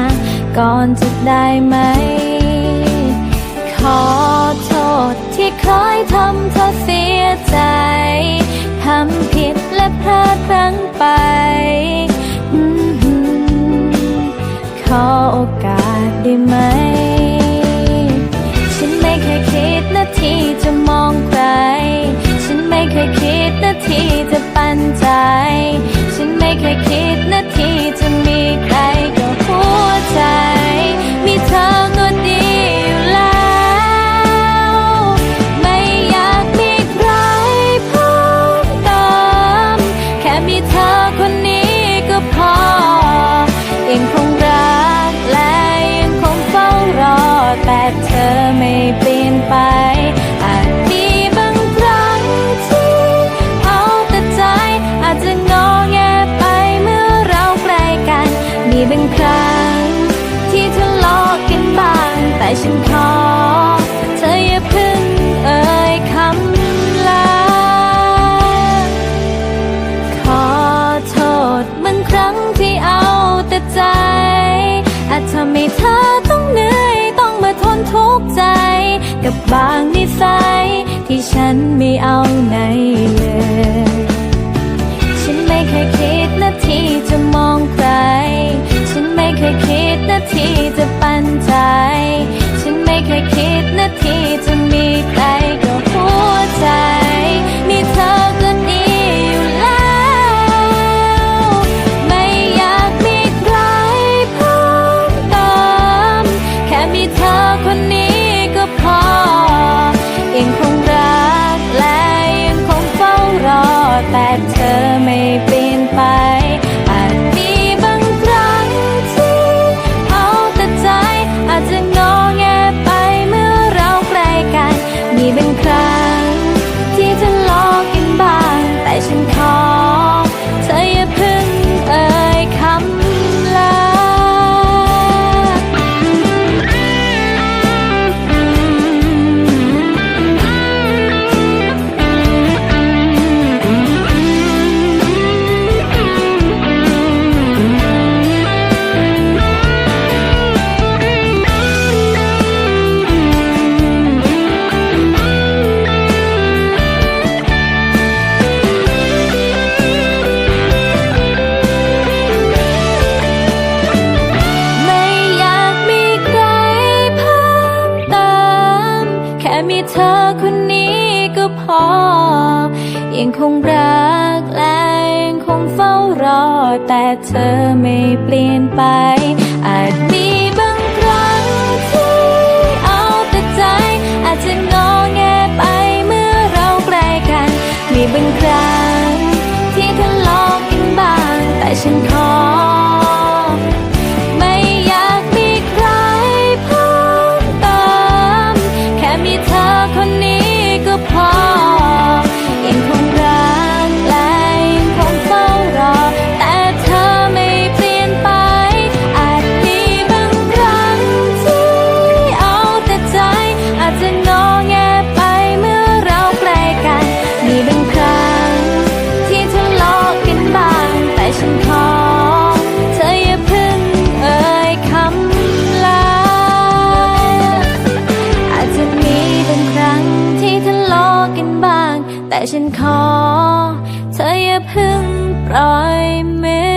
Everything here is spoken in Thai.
าก่อนจะได้ไหม เธอไม่ บางนิสัยที่ฉันไม่เอาไหนเลย ฉันไม่เคยคิดนาทีจะมองใคร ฉันไม่เคยคิดนาทีจะปันใจ ฉันไม่เคยคิดนาทีจะ ก็พอ ยังคงรักและยังคงเฝ้ารอ แต่เธอไม่เปลี่ยนไปอาจ ฉันขอ เธออย่าพึ่งปล่อยมื